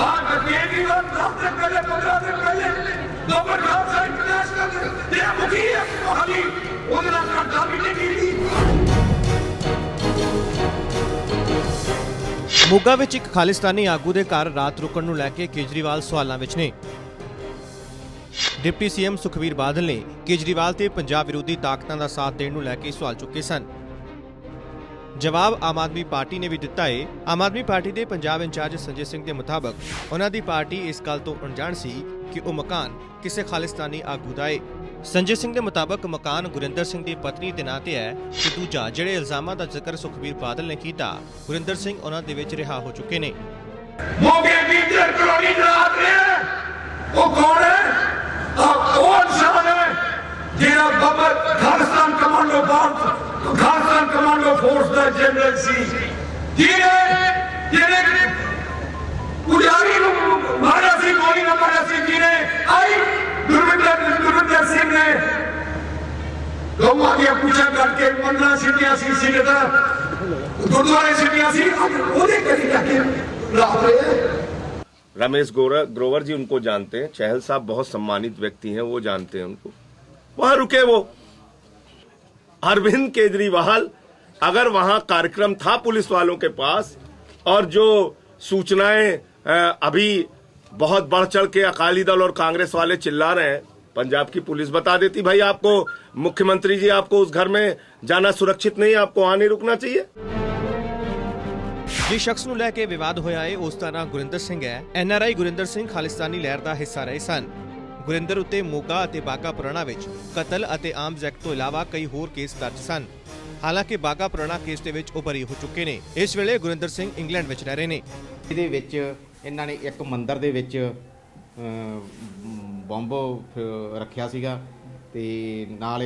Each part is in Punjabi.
आज केजरीवाल दस दिन पहले पंद्रह दिन पहले नंबर खालसा इंटरनेशनल ਦੇ ਮੁਖੀ ਹੈ ਮੋਹਾਲੀ ਉਹਦੇ ਨਾਲ ਘੰਟਾ ਮੀਟਿੰਗ ਕੀਤੀ ਮੋਗਾ ਵਿੱਚ ਇੱਕ ਖਾਲਿਸਤਾਨੀ ਆਗੂ ਦੇ ਘਰ ਰਾਤ ਰੁਕਣ ਨੂੰ ਲੈ ਕੇ ਕੇਜਰੀਵਾਲ ਸਵਾਲਾਂ ਵਿੱਚ ਨੇ ਡਿਪਟੀ ਸੀਐਮ ਸੁਖਵੀਰ ਬਾਦਲ ਨੇ ਕੇਜਰੀਵਾਲ ਤੇ ਪੰਜਾਬ ਵਿਰੋਧੀ ਤਾਕਤਾਂ ਦਾ ਸਾਥ ਦੇਣ ਨੂੰ ਲੈ ਕੇ ਸਵਾਲ ਚੁੱਕੇ ਸਨ ਜਵਾਬ ਆਮ ਆਦਮੀ ਪਾਰਟੀ ਨੇ ਵੀ ਦਿੱਤਾ ਹੈ ਆਮ ਆਦਮੀ ਪਾਰਟੀ ਦੇ ਪੰਜਾਬ ਇੰਚਾਰਜ ਸੰਜੇ ਸਿੰਘ ਦੇ ਮੁਤਾਬਕ ਉਹਨਾਂ ਦੀ ਪਾਰਟੀ ਇਸ ਗੱਲ ਤੋਂ ਅਣਜਾਣ ਸੀ ਕਿ ਉਹ ਮਕਾਨ ਕਿਸੇ ਖਾਲਿਸਤਾਨੀ ਆਗੂ ਦਾ ਹੈ ਸੰਜੇ ਸਿੰਘ ਦੇ ਮੁਤਾਬਕ ਮਕਾਨ ਗੁਰਿੰਦਰ ਸਿੰਘ ਦੀ ਪਤਨੀ ਦੇ ਨਾਂ ਤੇ ਹੈ ਤੇ ਦੂਜਾ ਜਿਹੜੇ ਇਲਜ਼ਾਮਾਂ ਦਾ ਜ਼ਿਕਰ ਸੁਖਬੀਰ ਬਾਦਲ ਨੇ ਕੀਤਾ, ਗੁਰਿੰਦਰ ਸਿੰਘ ਉਹਨਾਂ ਦੇ ਵਿੱਚ ਰਿਹਾ ਹੋ ਚੁੱਕੇ ਨੇ। ਮੋਗੇ ਦੀ ਕਲੋਨੀ ਰਾਤ ਰਿਹਾ ਉਹ ਕੌਣ ਹੈ? ਆਹ ਉਹ ਇਨਸਾਨ ਹੈ? ਜਿਹੜਾ Baba Khalistan commando force commando force ਦਾ ਜਨਰਲ ਸੀ ਜਿਹਨੇ ਜਿਹਨੇ ਪੁਜਾਰੀ ਨੂੰ ਮਾਰਿਆ ਸੀ ਗੋਲੀ ਨਾਲ ਮਾਰਿਆ ਸੀ ਜਿਹਨੇ ਆਈ ਗੁਰਵਿੰਦਰ ਗੁਰਵਿੰਦਰ ਸਿੰਘ ਨੇ ਗਊਆਂ ਦੀਆਂ ਪੁੱਛਾਂ ਕਰਕੇ ਮੰਨਣਾ ਸਿੱਧੀਆਂ ਸੀ ਸਿੱਧਾ ਗੁਰਦੁਆਰੇ ਸਿੱਧੀਆਂ ਸੀ ਅੱਜ ਉਹਦੇ ਕਰੀ ਜਾ ਕੇ ਰਾਤ ਰਹੇ रमेश गोरा ग्रोवर जी उनको जानते हैं चहल साहब बहुत सम्मानित व्यक्ति हैं वो जानते हैं उनको वहां रुके वो अरविंद केजरीवाल अगर वहां कार्यक्रम था पुलिस वालों के पास और जो सूचनाएं अ, अभी बहुत बढ़ चढ़ के अकाली दल और कांग्रेस वाले चिल्ला रहे हैं पंजाब की पुलिस बता देती भाई आपको मुख्यमंत्री जी आपको उस घर में जाना सुरक्षित नहीं है आपको वहां नहीं रुकना चाहिए ਜਿਸ ਸ਼ਖਸ ਨੂੰ ਲੈ ਕੇ ਵਿਵਾਦ ਹੋਇਆ ਹੈ ਉਸ ਦਾ ਨਾਮ ਗੁਰਿੰਦਰ ਸਿੰਘ ਹੈ ਐਨਆਰਆਈ ਗੁਰਿੰਦਰ ਸਿੰਘ ਖਾਲਿਸਤਾਨੀ ਲਹਿਰ ਦਾ ਹਿੱਸਾ ਰਹੇ ਸਨ ਗੁਰਿੰਦਰ ਉੱਤੇ ਮੋਗਾ ਅਤੇ ਬਾਗਾ ਪੁਰਾਣਾ ਵਿੱਚ ਕਤਲ ਅਤੇ ਆਰਮਜ਼ ਐਕਟ ਤੋਂ ਇਲਾਵਾ ਕਈ ਹੋਰ ਕੇਸ ਦਰਜ ਸਨ ਹਾਲਾਂਕਿ ਬਾਗਾ ਪੁਰਾਣਾ ਕੇਸ ਦੇ ਵਿੱਚ ਉਹ ਬਰੀ ਹੋ ਚੁੱਕੇ ਨੇ। ਇਸ ਵੇਲੇ ਗੁਰਿੰਦਰ ਸਿੰਘ ਇੰਗਲੈਂਡ ਵਿੱਚ ਰਹਿ ਰਹੇ ਨੇ। ਇਹਦੇ ਵਿੱਚ ਇਹਨਾਂ ਨੇ ਇੱਕ ਮੰਦਿਰ ਦੇ ਵਿੱਚ ਬੰਬ ਫ- ਰੱਖਿਆ ਸੀਗਾ ਤੇ ਨਾਲ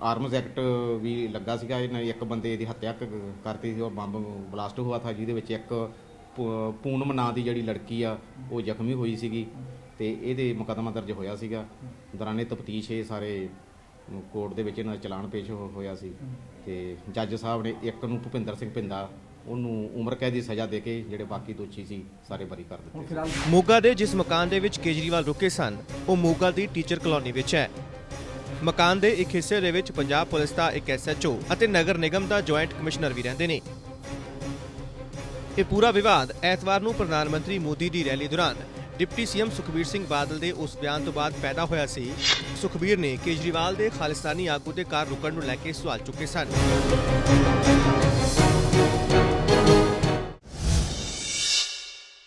ਆਰਮਸ ਐਕਟ ਵੀ ਲੱਗਾ ਸੀਗਾ। ਇਹਨਾਂ ਇੱਕ ਬੰਦੇ ਦੀ ਹੱਤਿਆ ਕ- ਕਰਤੀ ਸੀ। ਔਰ ਬੰਬ ਬਲਾਸਟ ਹੋਇਆ ਥਾ, ਜਿਹਦੇ ਵਿੱਚ ਇੱਕ ਪੂ- ਪੂਨਮ ਨਾਂ ਦੀ ਜਿਹੜੀ ਲੜਕੀ ਆ, ਉਹ ਜ਼ਖਮੀ ਹੋਈ ਸੀਗੀ ਤੇ ਇਹਦੇ ਮੁਕੱਦਮਾ ਦਰਜ ਹੋਇਆ ਸੀਗਾ। ਦੌਰਾਨੇ ਤਫਤੀਸ਼ ਇਹ ਸਾਰੇ ਕੋਰਟ ਦੇ ਵਿੱਚ ਇਹਨਾਂ ਦਾ ਚਲਾਨ ਪੇਸ਼ ਹੋ- ਹੋਇਆ ਸੀ। ਤੇ ਜੱਜ ਸਾਹਿਬ ਨੇ ਇੱਕ ਨੂੰ ਭੁਪਿੰਦਰ ਸਿੰਘ ਭਿੰਦਾ ਉਹਨੂੰ ਉਮਰ ਕੈਦ ਦੀ ਸਜ਼ਾ ਦੇ ਕੇ ਜਿਹੜੇ ਬਾਕੀ ਦੋਸ਼ੀ ਸੀ ਸਾਰੇ ਬਰੀ ਕਰ ਦਿੱਤੇ ਸੀ। ਮੋਗਾ ਦੇ ਜਿਸ ਮਕਾਨ ਦੇ ਵਿੱਚ ਕੇਜਰੀਵਾਲ ਰੁਕੇ ਸਨ, ਉਹ ਮੋਗਾ ਦੀ ਟੀਚਰ ਕਲੋਨੀ ਵਿੱਚ ਹੈ। ਮਕਾਨ ਦੇ ਇੱਕ ਹਿੱਸੇ ਦੇ ਵਿੱਚ ਪੰਜਾਬ ਪੁਲਿਸ ਦਾ ਇੱਕ ਐਸਐਚਓ ਅਤੇ ਨਗਰ ਨਿਗਮ ਦਾ ਜੁਆਇੰਟ ਕਮਿਸ਼ਨਰ ਵੀ ਰਹਿੰਦੇ ਨੇ। ਇਹ ਪੂਰਾ ਵਿਵਾਦ ਐਤਵਾਰ ਨੂੰ ਪ੍ਰਧਾਨ ਮੰਤਰੀ ਮੋਦੀ ਦੀ ਰੈਲੀ ਦੌਰਾਨ ਡਿਪਟੀ ਸੀਐਮ ਸੁਖਬੀਰ ਸਿੰਘ ਬਾਦਲ ਦੇ ਉਸ ਬਿਆਨ ਤੋਂ ਬਾਅਦ ਪੈਦਾ ਹੋਇਆ ਸੀ। ਸੁਖਬੀਰ ਨੇ ਕੇਜਰੀਵਾਲ ਦੇ ਖਾਲਿਸਤਾਨੀ ਆਗੂ ਦੇ ਕਾਰ ਰੁਕਣ ਨੂੰ ਲੈ ਕੇ ਸਵਾਲ ਚੁੱਕੇ ਸਨ।